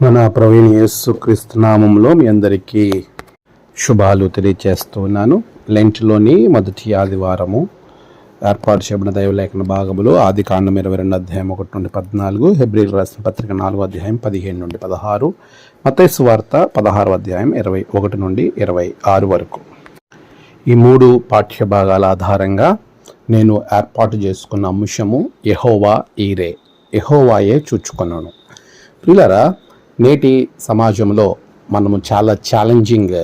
మన ప్రవీణ్ యేసు క్రీస్తు నామంలో మీ అందరికీ శుభాలు తెలియచేస్తున్నాను లెంట్లోని మొదటి ఆదివారము ఏర్పాటు చేయబడిన దైవలేఖన భాగములు ఆది కాండం ఇరవై రెండు అధ్యాయం ఒకటి నుండి పద్నాలుగు హెబ్రిల్ రాసిన పత్రిక నాలుగో అధ్యాయం పదిహేను నుండి పదహారు మతైసు వార్త పదహారు అధ్యాయం ఇరవై ఒకటి నుండి ఇరవై ఆరు వరకు. ఈ మూడు పాఠ్య భాగాల ఆధారంగా నేను ఏర్పాటు చేసుకున్న అంశము ఎహోవా ఈరే ఎహోవాయే చూచుకున్నాను పిల్లరా నేటి సమాజంలో మనము చాలా ఛాలెంజింగ్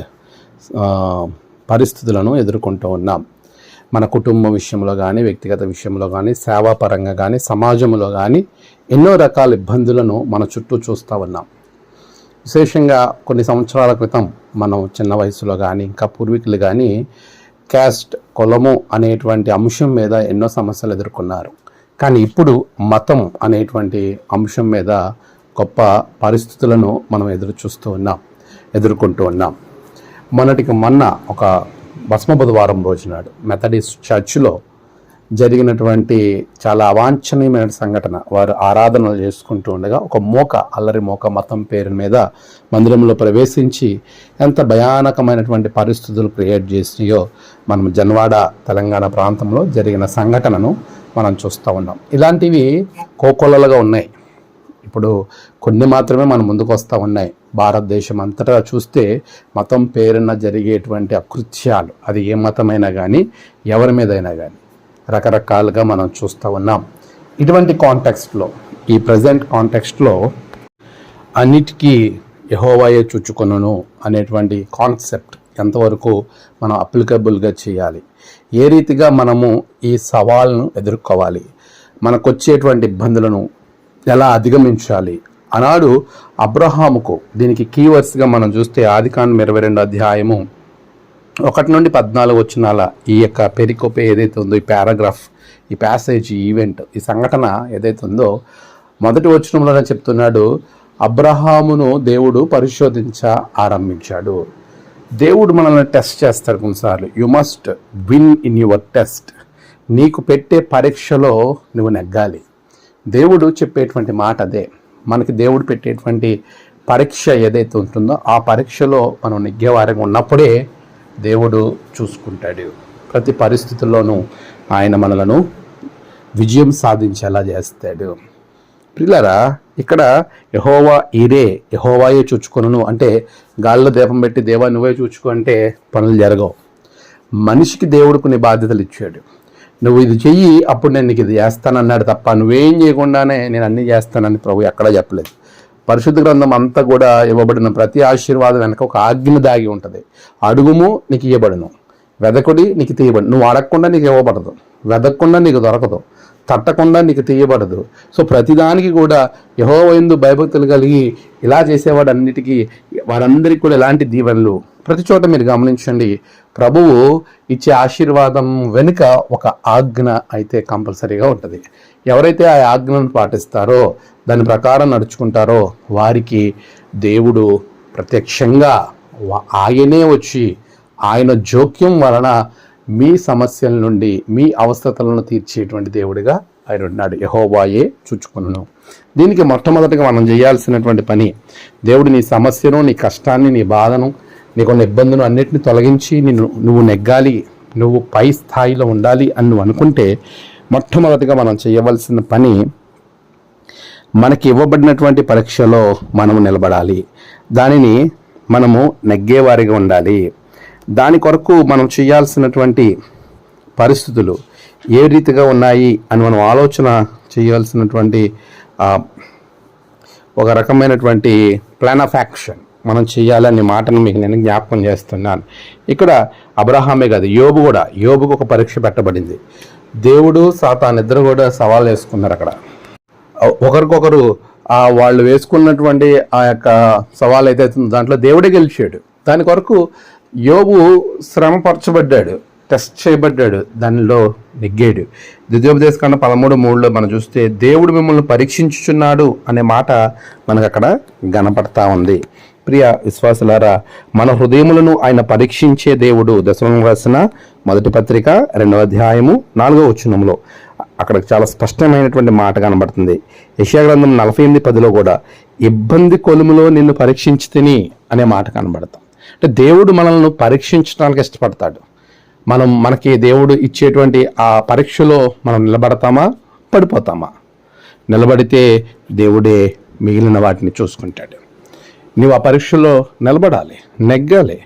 పరిస్థితులను ఎదుర్కొంటూ ఉన్నాం. మన కుటుంబ విషయంలో కానీ వ్యక్తిగత విషయంలో కానీ సేవాపరంగా కానీ సమాజంలో కానీ ఎన్నో రకాల ఇబ్బందులను మన చుట్టూ చూస్తూ ఉన్నాం. విశేషంగా కొన్ని సంవత్సరాల క్రితం మనం చిన్న వయసులో కానీ ఇంకా పూర్వీకులు కానీ క్యాస్ట్ కులము అనేటువంటి అంశం మీద ఎన్నో సమస్యలు ఎదుర్కొన్నారు. కానీ ఇప్పుడు మతం అనేటువంటి అంశం మీద గొప్ప పరిస్థితులను మనం ఎదురు చూస్తూ ఉన్నాం ఎదుర్కొంటూ ఉన్నాం. మొన్నటికి మొన్న ఒక భస్మ బుధవారం రోజునాడు మెథడిస్ట్ చర్చ్లో జరిగినటువంటి చాలా అవాంఛనీయమైన సంఘటన. వారు ఆరాధనలు చేసుకుంటూ ఉండగా ఒక మోక అల్లరి మోక మతం పేరు మీద మందిరంలో ప్రవేశించి ఎంత భయానకమైనటువంటి పరిస్థితులు క్రియేట్ చేసినాయో మనం జన్వాడ తెలంగాణ ప్రాంతంలో జరిగిన సంఘటనను మనం చూస్తూ ఉన్నాం. ఇలాంటివి కోకొల్లలుగా ఉన్నాయి. ఇప్పుడు కొన్ని మాత్రమే మన ముందుకు వస్తూ ఉన్నాయి. భారతదేశం అంతటా చూస్తే మతం పేరున జరిగేటువంటి అకృత్యాలు అది ఏ మతమైనా కానీ ఎవరి మీదైనా కానీ రకరకాలుగా మనం చూస్తూ ఉన్నాం. ఇటువంటి కాంటెక్స్ట్లో ఈ ప్రజెంట్ కాంటెక్స్ట్లో అన్నిటికీ యహోవాయే చుచ్చుకొనను అనేటువంటి కాన్సెప్ట్ ఎంతవరకు మనం అప్లికబుల్గా చేయాలి? ఏ రీతిగా మనము ఈ సవాళ్ళను ఎదుర్కోవాలి? మనకు వచ్చేటువంటి ఇబ్బందులను ఎలా అధిగమించాలి? ఆనాడు అబ్రహాముకు దీనికి కీవర్డ్స్గా మనం చూస్తే ఆదికాండం ఇరవై రెండు అధ్యాయము ఒకటి నుండి పద్నాలుగు వచ్చినాల ఈ యొక్క పెరికోపే ఏదైతే ఉందో ఈ పారాగ్రాఫ్ ఈ ప్యాసేజ్ ఈ ఈవెంట్ ఈ సంఘటన ఏదైతే ఉందో మొదటి వచనంలోనే చెప్తున్నాడు అబ్రహామును దేవుడు పరిశోధించ ఆరంభించాడు. దేవుడు మనల్ని టెస్ట్ చేస్తాడు కొన్నిసార్లు. You must win in your test నీకు పెట్టే పరీక్షలో నువ్వు నెగ్గాలి. దేవుడు చెప్పేటువంటి మాట అదే. మనకి దేవుడు పెట్టేటువంటి పరీక్ష ఏదైతే ఉంటుందో ఆ పరీక్షలో మనం నెగ్గేవారంగా ఉన్నప్పుడే దేవుడు చూసుకుంటాడు. ప్రతి పరిస్థితుల్లోనూ ఆయన మనలను విజయం సాధించేలా చేస్తాడు. పిల్లరా ఇక్కడ యహోవా ఈరే యహోవాయే చూచుకొను అంటే గాల్లో దీపం పెట్టి దేవా నువ్వే చూచుకో అంటే పనులు జరగవు. మనిషికి దేవుడు కొన్ని బాధ్యతలు ఇచ్చాడు. నువ్వు ఇది చెయ్యి అప్పుడు నేను నీకు ఇది చేస్తానన్నాడు తప్ప నువ్వేం చేయకుండానే నేను అన్నీ చేస్తానని ప్రభు ఎక్కడా చెప్పలేదు. పరిశుద్ధ గ్రంథం అంతా కూడా ఇవ్వబడిన ప్రతి ఆశీర్వాదం వెనక ఒక ఆజ్ఞ దాగి ఉంటుంది. అడుగుము నీకు ఇవ్వబడును వెదకుడి నీకు తీయబడి నువ్వు అడగకుండా నీకు ఇవ్వబడదు వెదకకుండా నీకు దొరకదు. తట్టకుండా నీకు తీయబడదు. సో ప్రతిదానికి కూడా యహోవయందు భయభక్తులు కలిగి ఇలా చేసేవాడు అన్నిటికీ వారందరికీ కూడా ఎలాంటి దీవెనలు? ప్రతి చోట మీరు గమనించండి. ప్రభువు ఇచ్చే ఆశీర్వాదం వెనుక ఒక ఆజ్ఞ అయితే కంపల్సరీగా ఉంటుంది. ఎవరైతే ఆ ఆజ్ఞను పాటిస్తారో దాని ప్రకారం నడుచుకుంటారో వారికి దేవుడు ప్రత్యక్షంగా ఆయనే వచ్చి ఆయన జోక్యం వలన మీ సమస్యల నుండి మీ అవసరతలను తీర్చేటువంటి దేవుడిగా ఆయన ఉన్నాడు. యహోవాయే చుచ్చుకును దీనికి మొట్టమొదటిగా మనం చేయాల్సినటువంటి పని దేవుడు నీ సమస్యను నీ కష్టాన్ని నీ బాధను నీకున్న ఇబ్బందులు అన్నిటిని తొలగించి నిన్ను నువ్వు నెగ్గాలి నువ్వు పై స్థాయిలో ఉండాలి అని నువ్వు అనుకుంటే మొట్టమొదటిగా మనం చేయవలసిన పని మనకి ఇవ్వబడినటువంటి పరీక్షలో మనము నిలబడాలి. దానిని మనము నెగ్గేవారిగా ఉండాలి. దాని కొరకు మనం చేయాల్సినటువంటి పరిస్థితులు ఏ రీతిగా ఉన్నాయి అని మనం ఆలోచన చేయాల్సినటువంటి ఒక రకమైనటువంటి ప్లాన్ ఆఫ్ యాక్షన్ మనం చేయాలనే మాటను మీకు నేను జ్ఞాపకం చేస్తున్నాను. ఇక్కడ అబ్రహామే కాదు యోబు కూడా యోబుకు ఒక పరీక్ష పెట్టబడింది. దేవుడు సాతాన్ నిద్ర కూడా సవాల్ వేసుకున్నారు అక్కడ. ఒకరికొకరు వాళ్ళు వేసుకున్నటువంటి ఆ యొక్క సవాల్ అయితే దాంట్లో దేవుడే గెలిచాడు. దాని కొరకు యోగు శ్రమపరచబడ్డాడు టెస్ట్ చేయబడ్డాడు దానిలో నెగ్గాడు. ద్వితీయోపదేశ కన్నా పదమూడు మూడులో మనం చూస్తే దేవుడు మిమ్మల్ని పరీక్షించుచున్నాడు అనే మాట మనకు అక్కడ గనపడతా ఉంది. ప్రియ విశ్వాసులారా మన హృదయములను ఆయన పరీక్షించే దేవుడు దశమం రాసిన మొదటి పత్రిక రెండవ అధ్యాయము నాలుగవ వచనంలో అక్కడ చాలా స్పష్టమైనటువంటి మాట కనబడుతుంది. యశాగ్రంథం నలభై ఎనిమిది పదిలో కూడా ఇబ్బంది కొలుములో నిన్ను పరీక్షించి తిని అనే మాట కనబడతాం. అంటే దేవుడు మనల్ని పరీక్షించడానికి ఇష్టపడతాడు. మనం మనకి దేవుడు ఇచ్చేటువంటి ఆ పరీక్షలో మనం నిలబడతామా? పడిపోతామా? నిలబడితే దేవుడే మిగిలిన వాటిని చూసుకుంటాడు. నీవు ఆ పరీక్షలో నిలబడాలి నెగ్గాలి.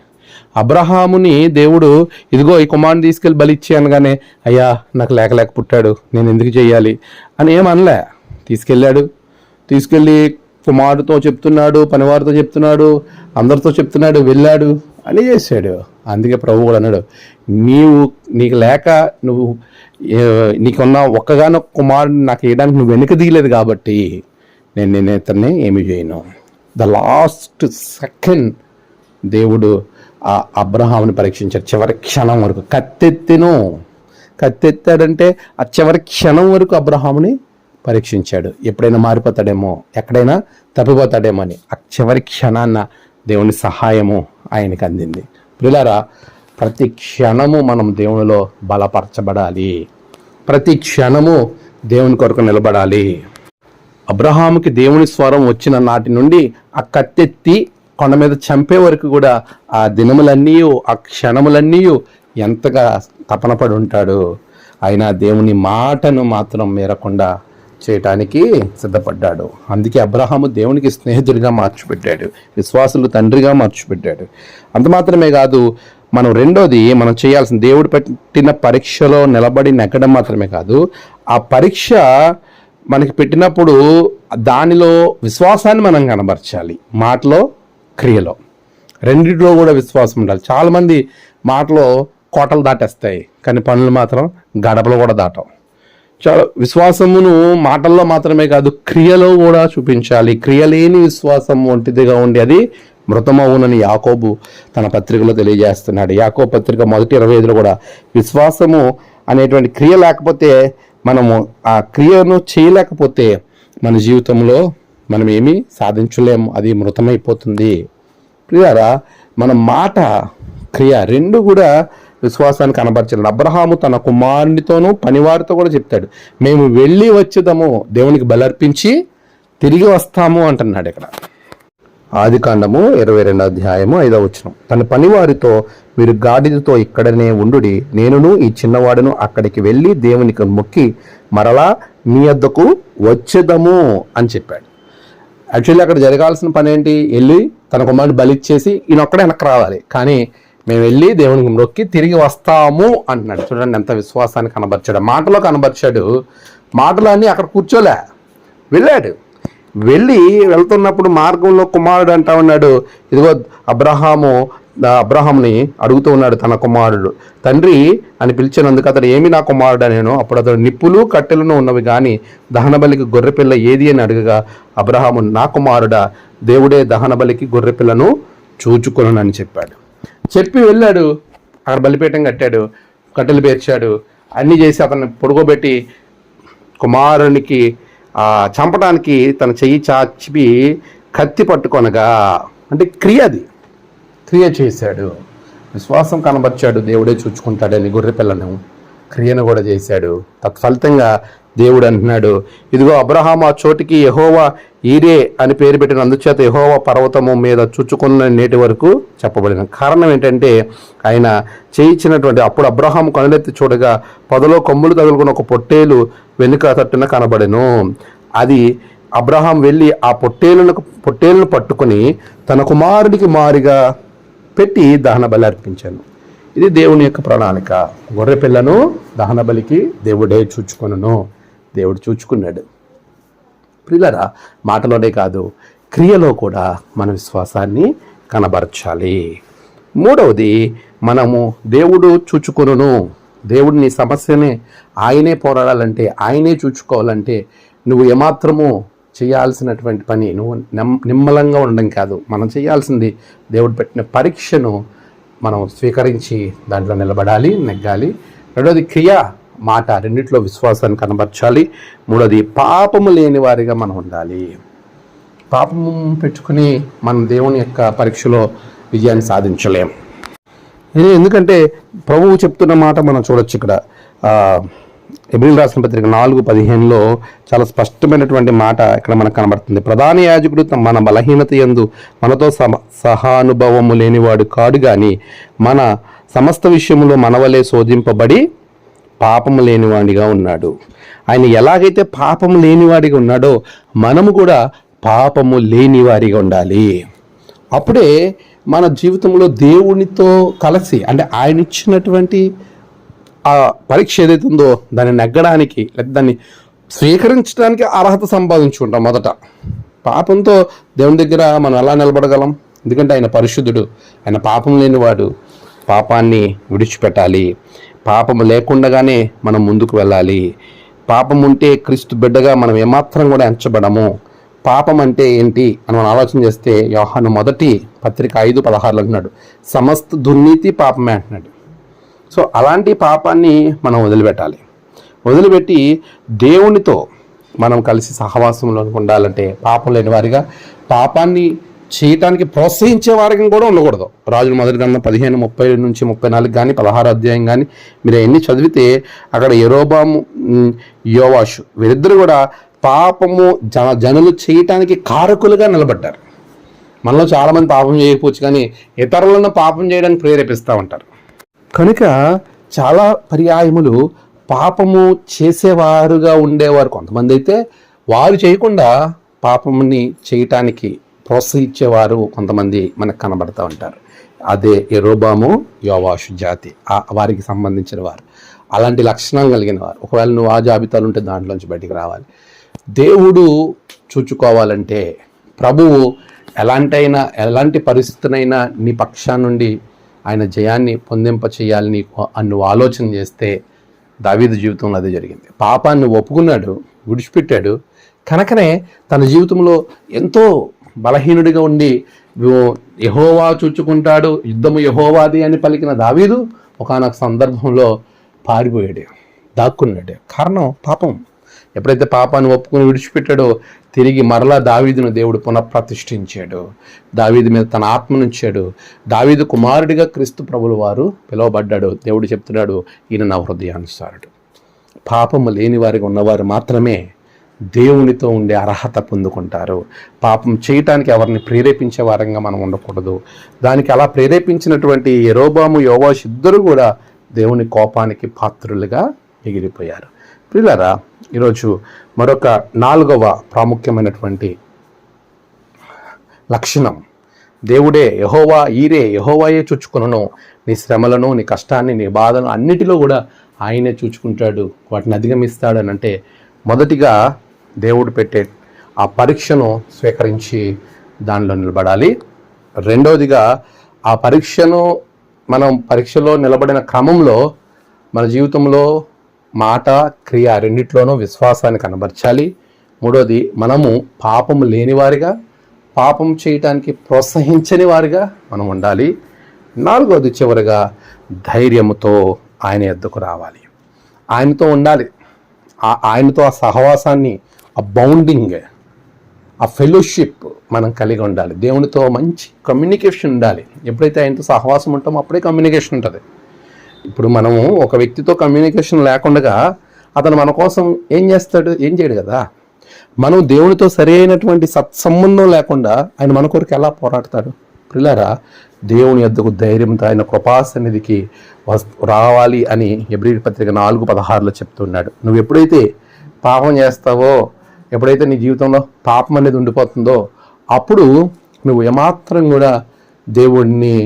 అబ్రహాముని దేవుడు ఇదిగో ఈ కుమారుని తీసుకెళ్ళి బలిచ్చి అనగానే అయ్యా నాకు లేక లేక పుట్టాడు నేను ఎందుకు చేయాలి? అని ఏమనలే తీసుకెళ్ళాడు. తీసుకెళ్ళి కుమారుడితో చెప్తున్నాడు పనివారితో చెప్తున్నాడు అందరితో చెప్తున్నాడు వెళ్ళాడు అని చేశాడు. అందుకే ప్రభు కూడా అన్నాడు నీవు నీకు లేక నువ్వు నీకున్న ఒక్కగానో కుమారుడు నాకు వేయడానికి నువ్వు వెనుక దిగలేదు కాబట్టి నేను నేను ఇతన్ని ఏమి చేయను. ద లాస్ట్ సెకండ్ దేవుడు ఆ అబ్రహాముని పరీక్షించాడు. చివరి క్షణం వరకు. కత్తెత్తెను. కత్తెత్తాడంటే ఆ చివరి క్షణం వరకు అబ్రహాముని పరీక్షించాడు. ఎప్పుడైనా మారిపోతాడేమో ఎక్కడైనా తప్పిపోతాడేమో అని. ఆ చివరి క్షణాన్న దేవుని సహాయము ఆయనకి అందింది. పిల్లరా ప్రతి క్షణము మనం దేవునిలో బలపరచబడాలి. ప్రతి క్షణము దేవుని కొరకు నిలబడాలి. అబ్రహాముకి దేవుని స్వరం వచ్చిన నాటి నుండి ఆ కత్తెత్తి కొండ మీద చంపే వరకు కూడా ఆ దినములన్నీ ఆ క్షణములన్నీ ఎంతగా తపనపడి ఉంటాడు అయినా దేవుని మాటను మాత్రం మేరకుండా చేయటానికి సిద్ధపడ్డాడు. అందుకే అబ్రహాము దేవునికి స్నేహితుడిగా మార్చిపెట్టాడు. విశ్వాసులు తండ్రిగా మార్చిపెట్టాడు. అంత మాత్రమే కాదు మనం రెండోది మనం చేయాల్సిన దేవుడు పెట్టిన పరీక్షలో నిలబడి నెగ్గడం మాత్రమే కాదు ఆ పరీక్ష మనకి పెట్టినప్పుడు దానిలో విశ్వాసాన్ని మనం కనబరచాలి మాటలో క్రియలో. రెండిట్లో కూడా విశ్వాసం ఉండాలి. చాలామంది మాటలో కోటలు దాటేస్తాయి కానీ పనులు మాత్రం గడపలు కూడా దాటం చాలా విశ్వాసమును మాటల్లో మాత్రమే కాదు క్రియలో కూడా చూపించాలి. క్రియలేని విశ్వాసం వంటిదిగా ఉండి అది మృతమవునని యాకోబు తన పత్రికలో తెలియజేస్తున్నాడు. యాకోబు పత్రిక మొదటి ఇరవై ఐదులో కూడా విశ్వాసము అనేటువంటి క్రియ లేకపోతే మనము ఆ క్రియను చేయలేకపోతే మన జీవితంలో మనం ఏమీ సాధించలేము అది మృతమైపోతుంది. ప్రియారా మన మాట క్రియ రెండు కూడా విశ్వాసాన్ని కనబరచాలి అబ్రహాము తన కుమారునితోనూ పనివారితో కూడా చెప్తాడు మేము వెళ్ళి వచ్చేదాము దేవునికి బలర్పించి తిరిగి వస్తాము అంటున్నాడు ఇక్కడ. ఆది కాండము ఇరవై రెండు అధ్యాయము ఐదవ వచ్చిన తన పనివారితో మీరు గాడిదతో ఇక్కడనే ఉండుడి నేనును ఈ చిన్నవాడును అక్కడికి వెళ్ళి దేవునికి మొక్కి మరలా మీ వద్దకు వచ్చేదము అని చెప్పాడు. యాక్చువల్లీ అక్కడ జరగాల్సిన పని ఏంటి వెళ్ళి తన కుమారుడు బలిచ్చేసి ఈయన ఒక్కడే వెనక్కి రావాలి. కానీ మేము వెళ్ళి దేవునికి మొక్కి తిరిగి వస్తాము అంటున్నాడు. చూడండి ఎంత విశ్వాసాన్ని కనబరిచాడు. మాటలో కనబరిచాడు. మాటలు అన్నీ అక్కడ కూర్చోలే. వెళ్ళాడు. వెళ్ళి వెళ్తున్నప్పుడు మార్గంలో కుమారుడు అంటా ఉన్నాడు. ఇదిగో అబ్రహాము అబ్రహాంని అడుగుతూ ఉన్నాడు తన కుమారుడు. తండ్రి అని పిలిచినందుకు అతడు ఏమి నా కుమారుడు నేను? అప్పుడు అతడు నిప్పులు కట్టెలను ఉన్నవి కానీ దహనబలికి గొర్రెపిల్ల ఏది అని అడగగా అబ్రహాము నా కుమారుడా దేవుడే దహనబలికి గొర్రెపిల్లను చూచుకొనని చెప్పాడు. చెప్పి వెళ్ళాడు. అక్కడ బలిపీఠం కట్టాడు. కట్టెలు పేర్చాడు. అన్నీ చేసి అతన్ని పొడుకోబెట్టి కుమారునికి చంపడానికి తన చెయ్యి చాచిపి కత్తి పట్టుకొనగా అంటే క్రియ అది. క్రియ చేశాడు. విశ్వాసం కనబర్చాడు. దేవుడే చూచుకుంటాడని గొర్రె పిల్లను క్రియను కూడా చేశాడు. తత్ఫలితంగా దేవుడు అంటున్నాడు ఇదిగో అబ్రహాం ఆ చోటికి యహోవా ఈరే అని పేరు పెట్టిన అందుచేత యహోవా పర్వతము మీద చుచ్చుకున్న నేటి వరకు చెప్పబడిన. కారణం ఏంటంటే ఆయన చేయించినటువంటి అప్పుడు అబ్రహాం కనులెత్తి చూడగా పొదలో కొమ్ములు తగులుకున్న ఒక పొట్టేలు వెనుక తట్టున కనబడెను. అది అబ్రహాం వెళ్ళి ఆ పొట్టేలను పొట్టేలును పట్టుకొని తన కుమారుడికి మారిగా పెట్టి దహన బలి అర్పించాను. ఇది దేవుని యొక్క ప్రణాళిక. గొర్రె పిల్లను దహన బలికి దేవుడే చూచుకొనును దేవుడు చూచుకున్నాడు. ప్రిలరా మాటలోనే కాదు క్రియలో కూడా మన విశ్వాసాన్ని కనబరచాలి. మూడవది మనము దేవుడు చూచుకును దేవుడు నీ సమస్యని ఆయనే పోరాడాలంటే ఆయనే చూచుకోవాలంటే నువ్వు ఏమాత్రము చేయాల్సినటువంటి పని నువ్వు నెమ్ నిమ్మలంగా ఉండడం కాదు. మనం చేయాల్సింది దేవుడు పెట్టిన పరీక్షను మనం స్వీకరించి దాంట్లో నిలబడాలి నెగ్గాలి. రెండవది క్రియ మాట రెండిట్లో విశ్వాసాన్ని కనబరచాలి. మూడోది పాపము లేని వారిగా మనం ఉండాలి. పాపము పెట్టుకుని మనం దేవుని యొక్క పరీక్షలో విజయాన్ని సాధించలేం. ఎందుకంటే ప్రభువు చెప్తున్న మాట మనం చూడొచ్చు ఇక్కడ. ఎబ్రిల్ రాసిన పత్రిక నాలుగు పదిహేనులో చాలా స్పష్టమైనటువంటి మాట ఇక్కడ మనకు కనబడుతుంది. ప్రధాన యాజకుడు మన బలహీనత యందు మనతో సమ సహానుభవము లేనివాడు కాడు కానీ మన సమస్త విషయంలో మనవలే శోధింపబడి పాపము లేనివాడిగా ఉన్నాడు. ఆయన ఎలాగైతే పాపము లేనివాడిగా ఉన్నాడో మనము కూడా పాపము లేనివారిగా ఉండాలి. అప్పుడే మన జీవితంలో దేవునితో కలిసి అంటే ఆయన ఇచ్చినటువంటి ఆ పరీక్ష ఏదైతే ఉందో దాన్ని నెగ్గడానికి లేదా దాన్ని స్వీకరించడానికి అర్హత సంపాదించుకుంటాం మొదట. పాపంతో దేవుని దగ్గర మనం ఎలా నిలబడగలం? ఎందుకంటే ఆయన పరిశుద్ధుడు ఆయన పాపం లేనివాడు. పాపాన్ని విడిచిపెట్టాలి. పాపం లేకుండానే మనం ముందుకు వెళ్ళాలి. పాపం ఉంటే క్రీస్తు బిడ్డగా మనం ఏమాత్రం కూడా ఎంచబడము. పాపం అంటే ఏంటి అని మనం ఆలోచన చేస్తే యోహాను మొదటి పత్రిక ఐదు పదహారులు అంటున్నాడు. సమస్త దుర్నీతి పాపమే అంటున్నాడు. సో అలాంటి పాపాన్ని మనం వదిలిపెట్టాలి. వదిలిపెట్టి దేవునితో మనం కలిసి సహవాసంలో ఉండాలంటే పాపం లేని వారిగా పాపాన్ని చేయటానికి ప్రోత్సహించే వారికి కూడా ఉండకూడదు. రాజుల మొదటి గ్రంథం పదిహేను ముప్పై నుంచి ముప్పై నాలుగు కానీ పదహారు అధ్యాయం కానీ మీరు ఎన్ని చదివితే అక్కడ ఎరోబాము యోవాషు వీరిద్దరు కూడా పాపము జన జనులు చేయటానికి కారకులుగా నిలబడ్డారు. మనలో చాలామంది పాపం చేయకపోవచ్చు కానీ ఇతరులను పాపం చేయడానికి ప్రేరేపిస్తూ ఉంటారు. కనుక చాలా పర్యాయములు పాపము చేసేవారుగా ఉండేవారు కొంతమంది అయితే వారు చేయకుండా పాపముని చేయటానికి ప్రోత్సహించేవారు కొంతమంది మనకు కనబడుతూ ఉంటారు. అదే ఎరోబాము యోవాషు జాతి. వారికి సంబంధించిన వారు. అలాంటి లక్షణం కలిగిన వారు. ఒకవేళ నువ్వు ఆ జాబితాలు ఉంటే దాంట్లోంచి బయటికి రావాలి. దేవుడు చూచుకోవాలంటే ప్రభువు ఎలాంటైనా ఎలాంటి పరిస్థితినైనా నీ పక్షా నుండి ఆయన జయాన్ని పొందింప చేయాలని నీకు నువ్వు ఆలోచన చేస్తే దావీదు జీవితంలో అదే జరిగింది. పాపాన్ని ఒప్పుకున్నాడు విడిచిపెట్టాడు. కనుకనే తన జీవితంలో ఎంతో బలహీనుడిగా ఉండి యహోవా చూచుకుంటాడు యుద్ధము యహోవాది అని పలికిన దావీదు ఒకానొక సందర్భంలో పారిపోయాడు దాక్కున్నాడు. కారణం పాపం. ఎప్పుడైతే పాపాన్ని ఒప్పుకుని విడిచిపెట్టాడో తిరిగి మరలా దావీదును దేవుడు పునఃప్రతిష్ఠించాడు. దావీదు మీద తన ఆత్మనుంచాడు దావీదు కుమారుడిగా క్రీస్తు ప్రభులు వారు పిలువబడ్డాడు. దేవుడు చెప్తున్నాడు ఈయన నా హృదయానుసారుడు. పాపము లేని వారికి ఉన్నవారు మాత్రమే దేవునితో ఉండే అర్హత పొందుకుంటారు. పాపం చేయటానికి ఎవరిని ప్రేరేపించే వారంగా మనం ఉండకూడదు. దానికి అలా ప్రేరేపించినటువంటి ఎరోబాము యోవాష్ ఇద్దరు కూడా దేవుని కోపానికి పాత్రులుగా మిగిలిపోయారు ప్రిలరా ఈరోజు మరొక నాలుగవ ప్రాముఖ్యమైనటువంటి లక్షణం. దేవుడే యహోవా ఈరే యహోవాయే చూచుకును నీ శ్రమలను నీ కష్టాన్ని నీ బాధను అన్నిటిలో కూడా ఆయనే చూచుకుంటాడు. వాటిని అధిగమిస్తాడు అని అంటే మొదటిగా దేవుడు పెట్టే ఆ పరీక్షను స్వీకరించి దానిలో నిలబడాలి. రెండవదిగా ఆ పరీక్షను మనం పరీక్షలో నిలబడిన క్రమంలో మన జీవితంలో మాట క్రియ రెండిట్లోనూ విశ్వాసాన్ని కనబరచాలి. మూడోది మనము పాపం లేనివారిగా పాపం చేయటానికి ప్రోత్సహించని వారిగా మనం ఉండాలి. నాలుగోది చివరిగా ధైర్యంతో ఆయన ఎద్దుకు రావాలి. ఆయనతో ఉండాలి. ఆ- ఆయనతో ఆ సహవాసాన్ని ఆ బౌండింగ్ ఆ ఫెలోషిప్ మనం కలిగి ఉండాలి. దేవునితో మంచి కమ్యూనికేషన్ ఉండాలి. ఎప్పుడైతే ఆయనతో సహవాసం ఉంటామో అప్పుడే కమ్యూనికేషన్ ఉంటుంది. ఇప్పుడు మనము ఒక వ్యక్తితో కమ్యూనికేషన్ లేకుండా అతను మన కోసం ఏం చేస్తాడు? ఏం చేయడు కదా? మనం దేవునితో సరైనటువంటి సత్సంబంధం లేకుండా ఆయన మన కొరకు ఎలా పోరాడతాడు? పిల్లరా దేవుని యొద్దకు ధైర్యంతో ఆయన కృపాసన్నిధికి వస్ రావాలి అని ఎబ్రి పత్రిక నాలుగు పదహారులో చెప్తున్నాడు. నువ్వు ఎప్పుడైతే పాపం చేస్తావో ఎప్పుడైతే నీ జీవితంలో పాపం అనేది ఉండిపోతుందో అప్పుడు నువ్వు ఏమాత్రం కూడా దేవుడిని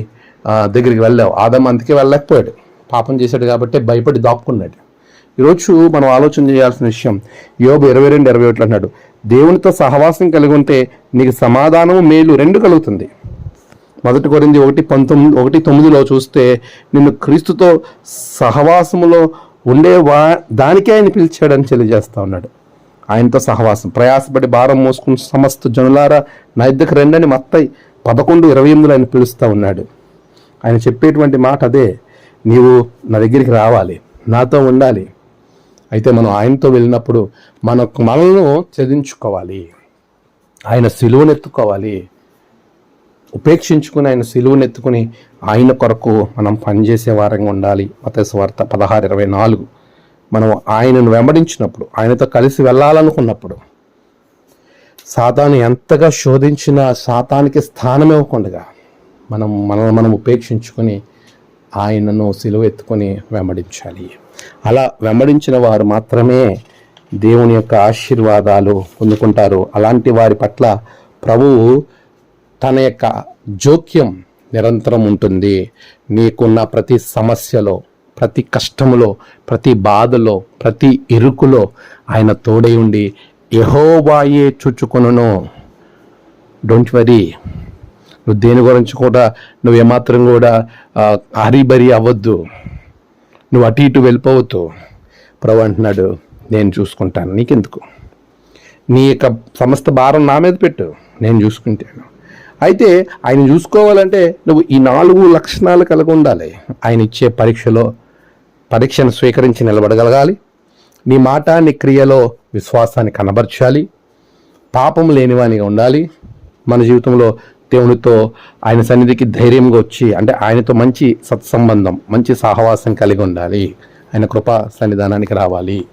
దగ్గరికి వెళ్ళావు ఆదం అందుకే వెళ్ళలేకపోయాడు. పాపం చేశాడు కాబట్టి భయపడి దాక్కున్నాడు ఈరోజు మనం ఆలోచన చేయాల్సిన విషయం యోబు ఇరవై రెండు ఇరవై ఒకటి అన్నాడు దేవునితో సహవాసం కలిగి ఉంటే నీకు సమాధానము మేలు రెండు కలుగుతుంది. మొదటి కొరింది ఒకటి పంతొమ్మిది ఒకటి తొమ్మిదిలో చూస్తే నిన్ను క్రీస్తుతో సహవాసములో ఉండే వా దానికే ఆయన పిలిచాడని తెలియజేస్తా ఉన్నాడు ఆయనతో సహవాసం. ప్రయాసపడి భారం మోసుకున్న సమస్త జనులారా నా ఇద్దరికి రెండని మత్తై పదకొండు ఇరవై ఎనిమిదిలో ఆయన పిలుస్తూ ఉన్నాడు. ఆయన చెప్పేటువంటి మాట అదే. నీవు నా దగ్గరికి రావాలి. నాతో ఉండాలి. అయితే మనం ఆయనతో వెళ్ళినప్పుడు మనకు మనల్ని చదించుకోవాలి. ఆయన సిలువనెత్తుకోవాలి. ఉపేక్షించుకుని ఆయన సిలువనెత్తుకుని ఆయన కొరకు మనం పనిచేసే వారంగా ఉండాలి. మత వార్త పదహారు ఇరవై నాలుగు. మనం ఆయనను వెంబడించినప్పుడు ఆయనతో కలిసి వెళ్ళాలనుకున్నప్పుడు సాతాను ఎంతగా శోధించినా సాతానికి స్థానం ఇవ్వకుండా మనం మనల్ని మనం ఉపేక్షించుకొని ఆయనను సిలువ ఎత్తుకొని వెంబడించాలి. అలా వెంబడించిన వారు మాత్రమే దేవుని యొక్క ఆశీర్వాదాలు పొందుకుంటారు. అలాంటి వారి పట్ల ప్రభువు తన యొక్క జోక్యం నిరంతరం ఉంటుంది. నీకున్న ప్రతి సమస్యలో ప్రతి కష్టములో ప్రతి బాధలో ప్రతి ఇరుకులో ఆయన తోడై ఉండి యహోవాయే చుచ్చుకొనును డోంట్ వరీ నువ్వు దేని గురించి కూడా నువ్వు ఏమాత్రం కూడా ఆ, హరిబరి అవ్వద్దు. నువ్వు అటు ఇటు వెళ్ళిపోవద్దు. ప్రభు అంటున్నాడు నేను చూసుకుంటాను. నీకెందుకు? నీ యొక్క సమస్త భారం నా మీద పెట్టు. నేను చూసుకుంటాను. అయితే ఆయన చూసుకోవాలంటే నువ్వు ఈ నాలుగు లక్షణాలు కలిగి ఉండాలి. ఆయన ఇచ్చే పరీక్షలో పరీక్షను స్వీకరించి నిలబడగలగాలి. నీ మాట నీ క్రియలో విశ్వాసాన్ని కనబరచాలి. పాపం లేనివానిగా ఉండాలి. మన జీవితంలో దేవునితో ఆయన సన్నిధికి ధైర్యంగా వచ్చి అంటే ఆయనతో మంచి సత్సంబంధం మంచి సహవాసం కలిగి ఉండాలి. ఆయన కృపా సన్నిధానానికి రావాలి.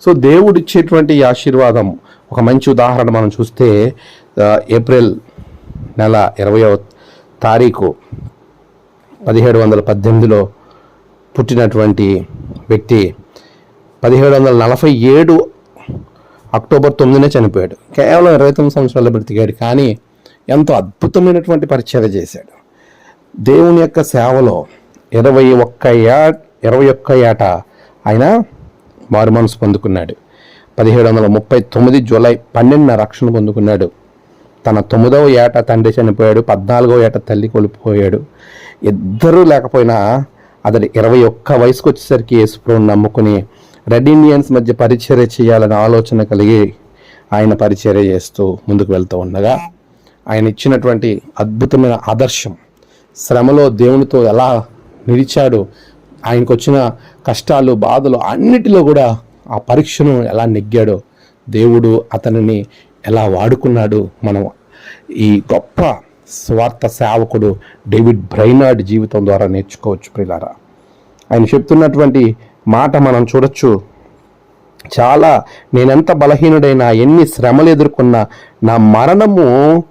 సో దేవుడు ఇచ్చేటువంటి ఈ ఆశీర్వాదం. ఒక మంచి ఉదాహరణ మనం చూస్తే ఏప్రిల్ నెల ఇరవయో తారీఖు. పదిహేడు వందల పద్దెనిమిదిలో పుట్టినటువంటి వ్యక్తి పదిహేడు వందల నలభై ఏడు అక్టోబర్ తొమ్మిదినే చనిపోయాడు. కేవలం ఇరవై తొమ్మిది సంవత్సరాలు బ్రతికాడు కానీ ఎంతో అద్భుతమైనటువంటి పరిచయం చేశాడు. దేవుని యొక్క సేవలో ఇరవై ఒక్క ఏ ఇరవై ఒక్క ఏట ఆయన మారు మనసు పొందుకున్నాడు. పదిహేడు వందల ముప్పై తొమ్మిది జూలై పన్నెండున రక్షణ పొందుకున్నాడు. తన తొమ్మిదవ ఏట తండ్రి చనిపోయాడు పద్నాలుగవ ఏట తల్లి కోల్పోయాడు. ఇద్దరూ లేకపోయినా అతడు ఇరవై ఒక్క వయసుకు వచ్చేసరికి యేసుప్రభుని నమ్ముకుని రెడ్ ఇండియన్స్ మధ్య పరిచర్య చేయాలనే ఆలోచన కలిగి ఆయన పరిచర్య చేస్తూ ముందుకు వెళ్తూ ఉండగా ఆయన ఇచ్చినటువంటి అద్భుతమైన ఆదర్శం శ్రమలో దేవునితో ఎలా నిలిచాడు ఆయనకు వచ్చిన కష్టాలు బాధలు అన్నిటిలో కూడా ఆ పరీక్షను ఎలా నెగ్గాడో దేవుడు అతనిని ఎలా వాడుకున్నాడు మనం ఈ గొప్ప స్వార్థ సేవకుడు డేవిడ్ బ్రైనార్డ్ జీవితం ద్వారా నేర్చుకోవచ్చు ప్రిలారా. ఆయన చెప్తున్నటువంటి మాట మనం చూడొచ్చు. చాలా నేనెంత బలహీనుడైనా ఎన్ని శ్రమలు ఎదుర్కొన్నా నా మరణము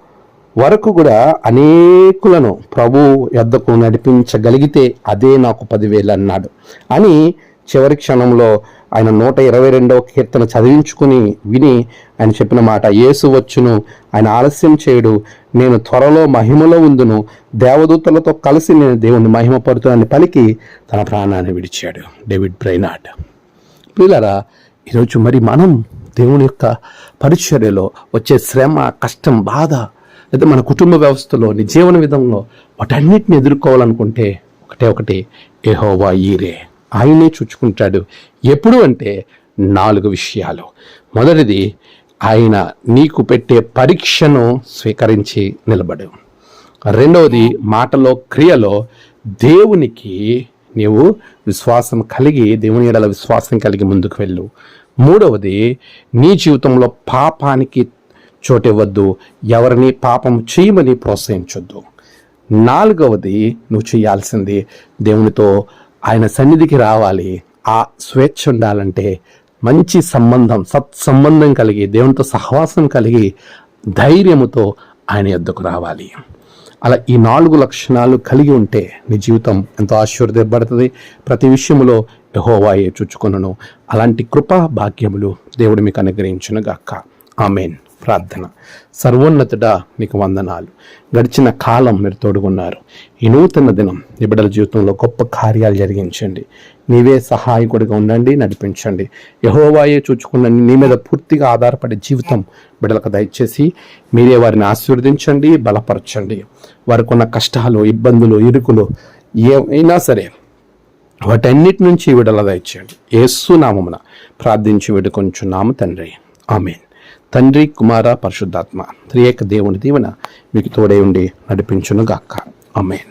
వరకు కూడా అనేకులను ప్రభు యొద్దకు నడిపించగలిగితే అదే నాకు పదివేలు అన్నాడు. అని చివరి క్షణంలో ఆయన నూట ఇరవై రెండవ కీర్తన చదివించుకుని విని ఆయన చెప్పిన మాట యేసు వచ్చును ఆయన ఆలస్యం చేయడు నేను త్వరలో మహిమలో ఉందును దేవదూతలతో కలిసి నేను దేవుని మహిమపడుతానని పలికి తన ప్రాణాన్ని విడిచాడు. డేవిడ్ బ్రైనాట్ పిల్లరా ఈరోజు మరి మనం దేవుని యొక్క పరిచర్యలో వచ్చే శ్రమ కష్టం బాధ లేదా మన కుటుంబ వ్యవస్థలో నీ జీవన విధంలో వాటన్నిటిని ఎదుర్కోవాలనుకుంటే ఒకటే ఒకటి ఏహోవా ఈరే. ఆయనే చూచుకుంటాడు. ఎప్పుడు అంటే నాలుగు విషయాలు. మొదటిది ఆయన నీకు పెట్టే పరీక్షను స్వీకరించి నిలబడు. రెండవది మాటలో క్రియలో దేవునికి నీవు విశ్వాసం కలిగి దేవుని ఎడల విశ్వాసం కలిగి ముందుకు వెళ్ళు. మూడవది నీ జీవితంలో పాపానికి చోటివ్వద్దు ఎవరిని పాపం చేయమని ప్రోత్సహించొద్దు. నాలుగవది నువ్వు చేయాల్సింది దేవునితో ఆయన సన్నిధికి రావాలి ఆ స్వేచ్ఛ ఉండాలంటే మంచి సంబంధం సత్సంబంధం కలిగి దేవునితో సహవాసం కలిగి ధైర్యముతో ఆయన యొద్దకు రావాలి. అలా ఈ నాలుగు లక్షణాలు కలిగి ఉంటే నీ జీవితం ఎంతో ఆశ్చర్యపడుతుంది ప్రతి విషయంలో యహోవాయే చుచ్చుకొనను అలాంటి కృపా భాగ్యములు దేవుడు మీకు అనుగ్రహించునుగాక. ఆమెన్. ప్రార్థన. సర్వోన్నతుడా నీకు వందనాలు. గడిచిన కాలం మీరు తోడుగున్నారు. ఈ నూతన దినం ఈ బిడ్డల జీవితంలో గొప్ప కార్యాలు జరిగించండి. నీవే సహాయకుడిగా ఉండండి నడిపించండి. యహోవాయే చూచుకున్న నీ మీద పూర్తిగా ఆధారపడే జీవితం బిడ్డలకు దయచేసి మీరే వారిని ఆశీర్వదించండి బలపరచండి. వారికి ఉన్న కష్టాలు ఇబ్బందులు ఇరుకులు ఏమైనా సరే వాటన్నిటి నుంచి విడుదల దయచేయండి. యేసు నామమున ప్రార్థించి వేడుకొంచున్నాము తండ్రి. ఆమెన్. తండ్రి కుమార పరిశుద్ధాత్మ త్రియేక దేవుని దీవెన మీకు తోడై ఉండి నడిపించును అమేన్